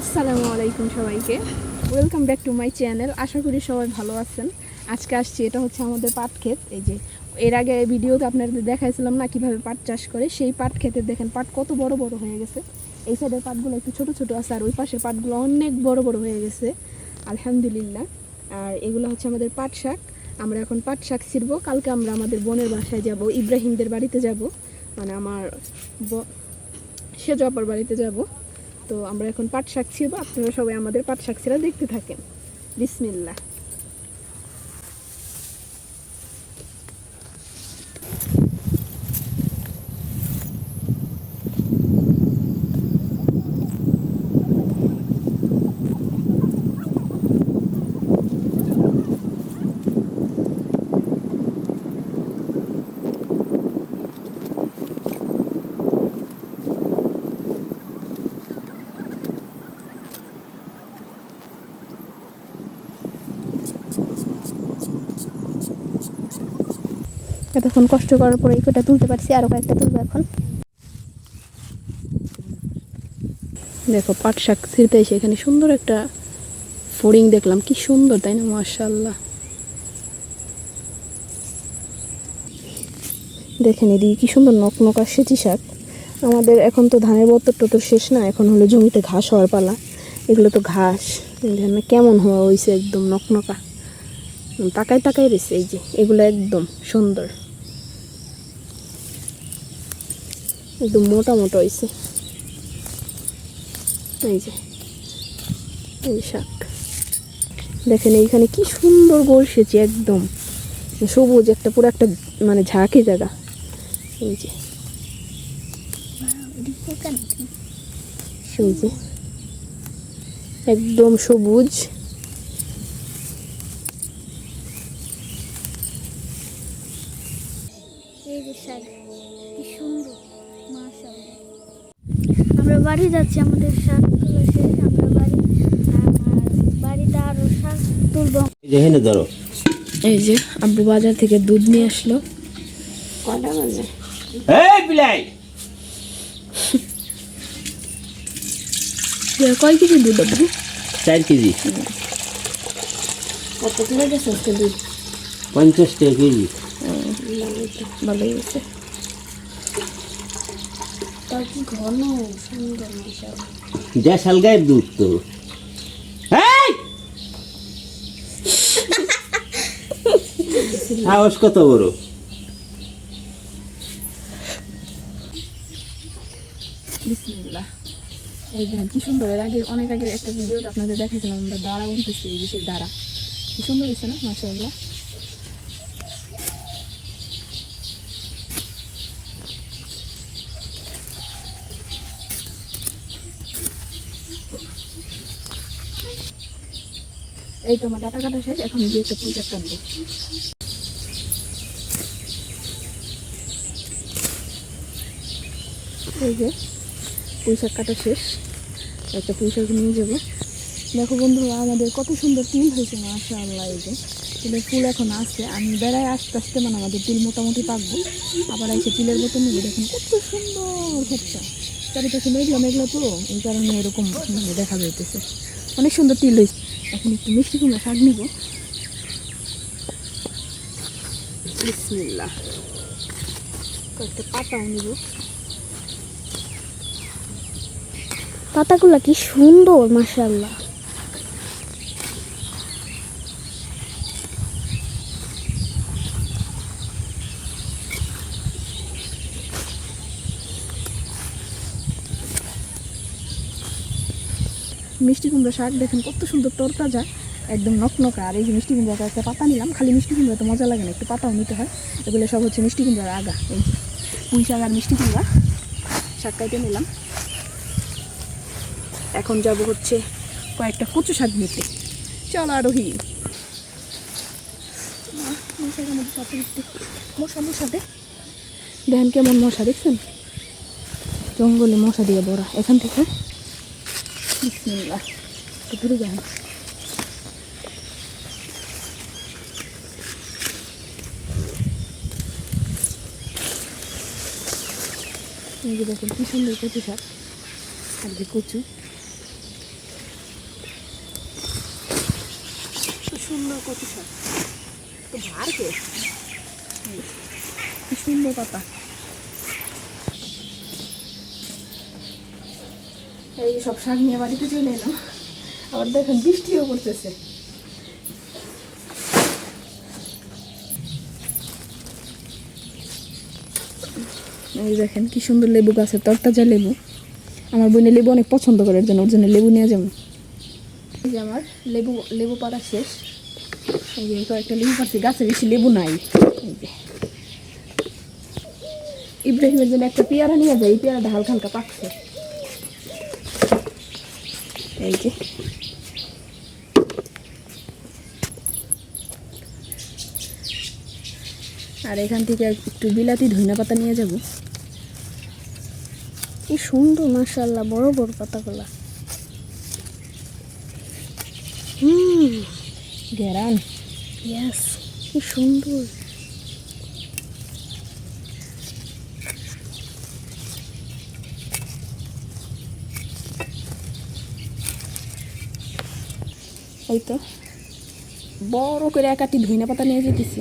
আসসালামু আলাইকুম সবাইকে। Welcome back to my channel আশা করি সবাই ভালো আছেন। আজকে আসছি, এটা হচ্ছে আমাদের পাট ক্ষেত। এই যে, এর আগে ভিডিওতে আপনাদের দেখাইছিলাম না কীভাবে পাট চাষ করে। সেই পাট ক্ষেতে দেখেন, পাট কত বড় বড় হয়ে গেছে। এই সাইডের পাটগুলো একটু ছোট ছোট আছে, আর ওই পাশের পাটগুলো অনেক বড় বড় হয়ে গেছে। আলহামদুলিল্লাহ। আর এগুলো হচ্ছে আমাদের পাট শাক। আমরা এখন পাট শাক ছিড়বো। কালকে আমরা আমাদের বোনের বাসায় যাব, ইব্রাহিমদের বাড়িতে যাব। মানে আমার সেজো আপার বাড়িতে যাব। তো আমরা এখন পাট শাক বা আপনারা সবাই আমাদের পাট শাক ছিঁড়া দেখতে থাকেন। বিসমিল্লা এতক্ষণ কষ্ট করার পরে এই কটা তুলতে পারছি আরও কয়েকটা তুলবো এখন। দেখো, পাট শাক ছিঁড়তে এসে এখানে সুন্দর একটা ফড়িং দেখলাম। কি সুন্দর, তাই না? মার্শাল্লাহ দেখেন এদিকে কি সুন্দর নকনকা সেচি শাক। আমাদের এখন তো ধানের বত্তর টতর শেষ না, এখন হলো জমিতে ঘাস হওয়ার পালা। এগুলো তো ঘাস। না, কেমন হওয়া হয়েছে একদম নকনকা তাকায় তাকায় রয়েছে এই যে, এগুলো একদম সুন্দর। একদম মোটা মোটা হয়েছে এই যে, এই শাক। দেখেন এইখানে কি সুন্দর গোল সেচে একদম। সবুজ একটা, পুরো একটা মানে ঝাঁকি জায়গা। এই যে। এই যে। একদম সবুজ। এই যে শাক, কি সুন্দর। আমরা বাড়ি যাচ্ছি আমাদের শাক তোলা শেষ আমরা বাড়ি বাড়িতে আরও শাক তুলবো। যেখানে ধরো। এই যে আব্বু বাজার থেকে দুধ নিয়ে আসলো। কটা বাজে? এই বিলাই! কয় কেজি দুধ আব্বু? চার কেজি। কত কিলো গেছে দুধ? পঞ্চাশ টাকা কেজি। ভালোই গেছে মাশাআল্লাহ। দেশাল গায়ের দুধ তো! সাহস কত বড়? বিসমিল্লাহ। এই দেখেন কি সুন্দর এর আগে অনেক আগে একটা ভিডিওতে আপনাদের দেখাইছিলাম আমরা দাঁড়া উঠতেছি এই যে দাঁড়া। কি সুন্দর হয়েছে না মাসাল্লাহ এই তো আমার ডাটা কাটা শেষ, এখন গিয়ে একটা পুজো কাটবো এই যে পুঁই শাক কাটা শেষ। একটা পুঁই শাক নিয়ে যাব। দেখো বন্ধুরা, আমাদের কত সুন্দর তিল হয়েছে মাসা আল্লাহ এই যে। তিলের ফুল এখন আসছে। আমি বেড়ায় আস্তে আস্তে মানে আমাদের তিল মোটামুটি পাকবো। আবার এসে তিলের মতো নেবে। দেখুন কত সুন্দর ক্ষেতটা চারিপাশে মেঘলা মেঘলা তো, এই কারণে এরকম মানে দেখা যাইতেছে। অনেক সুন্দর তিল হয়েছে। এখন একটু মিষ্টি কুমড়া শাক নিব। বিসমিল্লা কয়েকটা পাতাও নিব। পাতাগুলো কি সুন্দর মাশাআল্লাহ। মিষ্টি কুমড়ো শাক, দেখেন কত সুন্দর তরতাজা, একদম নকনকা আর এই যে মিষ্টি কুমড়া একটা পাতা নিলাম, খালি মিষ্টি কুমড়া তো মজা লাগে না, একটু পাতাও নিতে হয়। এগুলো সব হচ্ছে মিষ্টি কুমড়ার আগা, এই পুঁই শাক আর মিষ্টি কুমড়া। শাক কাইতে নিলাম। এখন যাব হচ্ছে কয়েকটা কচু শাক নিতে। চল আরোহী মশা মশা দেখেন কেমন মশা, দেখছেন? জঙ্গলে মশা দিয়ে বড়া এখান থেকে বিসমিল্লাহ ঘুরে যান এই যে দেখেন কী সুন্দর কচু শাক আর যে কচু সুন্দর কচু শাক তো ভার কে কি সুন্দর পাতা এই সব শাক নিয়ে বাড়িতে চলে এলাম আবার দেখেন বৃষ্টিও পড়তেছে। এই দেখেন কি সুন্দর লেবু গাছের তরতাজা লেবু। আমার বোনে লেবু অনেক পছন্দ করে এর জন্য ওর জন্য লেবু নিয়ে যাব। এই যে আমার লেবু লেবু পাড়া শেষ। এই যে কয়েকটা লেবু পাচ্ছি গাছে বেশি লেবু নাই। ইব্রাহিমের জন্য একটা পেয়ারা নিয়ে যায় এই পেয়ারাটা হালকা হালকা পাকছে। এই যে। আর এখান থেকে একটু বিলাতি ধনিয়া পাতা নিয়ে যাব। কি সুন্দর মাশাল্লাহ বড় বড় পাতাগুলা। হুম, গেরান। ইয়াস কি সুন্দর। এই তো বড় করে একাটি ধনিয়া পাতা নিয়ে যেতেছি।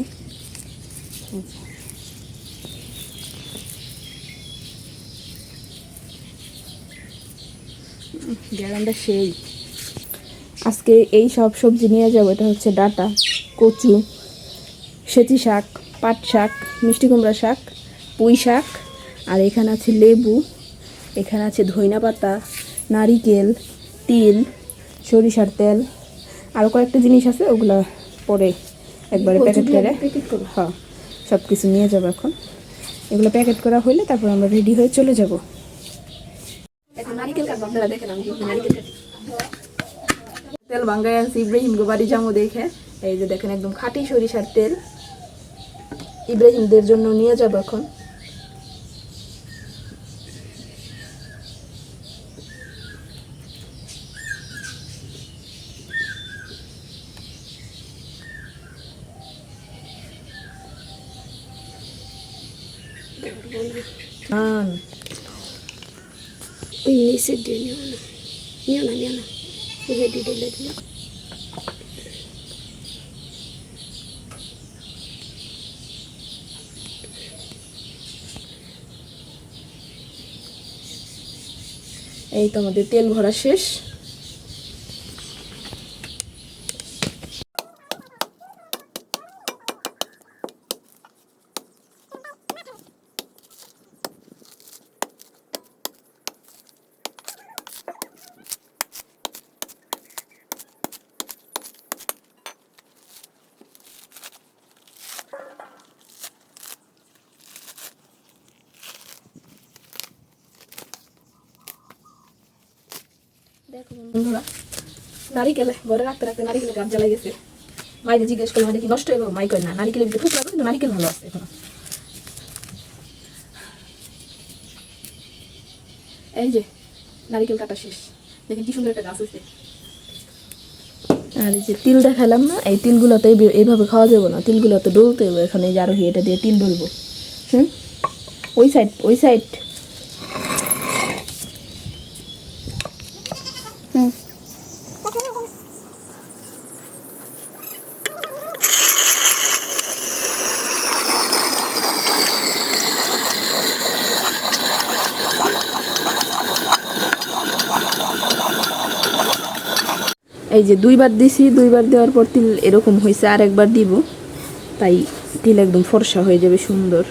গ্যারান্ডা সেই। আজকে এই সব সবজি নিয়ে যাব এটা হচ্ছে ডাটা কচু সেচি শাক পাট শাক মিষ্টি কুমড়া শাক পুঁই শাক আর এখানে আছে লেবু এখানে আছে ধইনা পাতা নারিকেল তিল সরিষার তেল আরও কয়েকটা জিনিস আছে ওগুলো পরে একবারে প্যাকেট করে। হ্যাঁ সব কিছু নিয়ে যাব এখন। এগুলো প্যাকেট করা হলে তারপর আমরা রেডি হয়ে চলে যাব। তেল ভাঙ্গাই আনছি ইব্রাহিম গো বাড়ি যাব দেখে। এই যে দেখেন একদম খাঁটি সরিষার তেল। ইব্রাহিমদের জন্য নিয়ে যাব এখন। ওই নিচে দিয়ে নিও না নিও না নিও না হেঁটে ঢেলে দিও এই তো আমাদের তেল ভরা শেষ বন্ধুরা, নারিকেল ঘরে রাখতে রাখতে নারিকেল গাছ জ্বালাই গেছে জিজ্ঞেস কি নষ্ট মাই না? কিন্তু নারিকেল ভালো আছে এখন। এই যে, নারিকেল কাটা শেষ। দেখেন কি সুন্দর একটা গাছ হয়েছে। আর এই যে তিল দেখালাম না, এই তিলগুলো তো এই- এইভাবে খাওয়া যাবে না। তিলগুলো তো ডলতে হবে। এখানে এই যে আরোহী, এটা দিয়ে তিল ডলবো। হুম? ওই সাইড ওই সাইড এই যে দুইবার দিছি, দুইবার দেওয়ার পর তিল এরকম হয়েছে আর একবার দিব। তাই তিল একদম ফর্সা হয়ে যাবে, সুন্দর।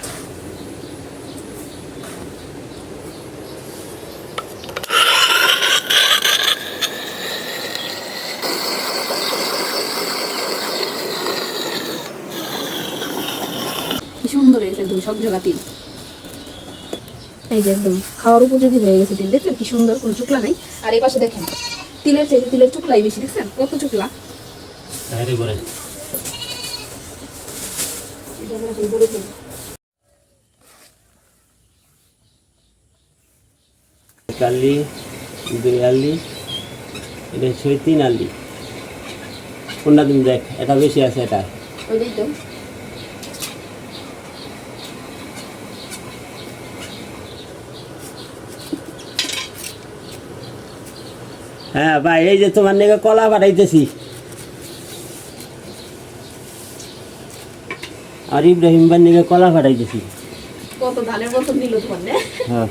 সুন্দর হয়েছে একদম তিল। এই যে একদম খাওয়ার উপযোগী হয়ে গেছে তিল দেখছেন কি সুন্দর, কোনো চুকলা নেই। আর এই পাশে দেখেন তিলের চাইতে তিলের চুকলাই বেশি দেখছেন? কত চুকলা আল্লি দুই আল্লি এটা ছয় তিন আল্লি। কোনটা তুমি দেখ? এটা বেশি আছে এটা। ওইটাই তো। হ্যাঁ ভাই এই যে তোমার নিয়ে কলা পাঠাইতেছি। আর ইব্রাহিম ভাই নিয়ে কলা পাঠাইতেছি। কত ধানের তোমার হ্যাঁ।,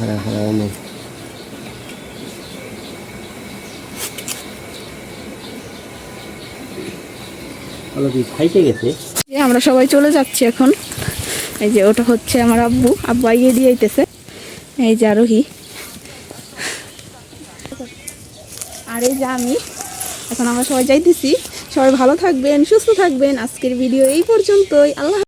হ্যাঁ, হ্যাঁ আমরা সবাই চলে যাচ্ছি এখন। এই যে ওটা হচ্ছে আমার আব্বু। আব্বু আইয়ে দিয়ে আইতেছে। এই যে আরোহী। আর এই যে আমি, এখন আমরা সবাই যাইতেছি। সবাই ভালো থাকবেন, সুস্থ থাকবেন। আজকের ভিডিও এই পর্যন্তই। আল্লাহ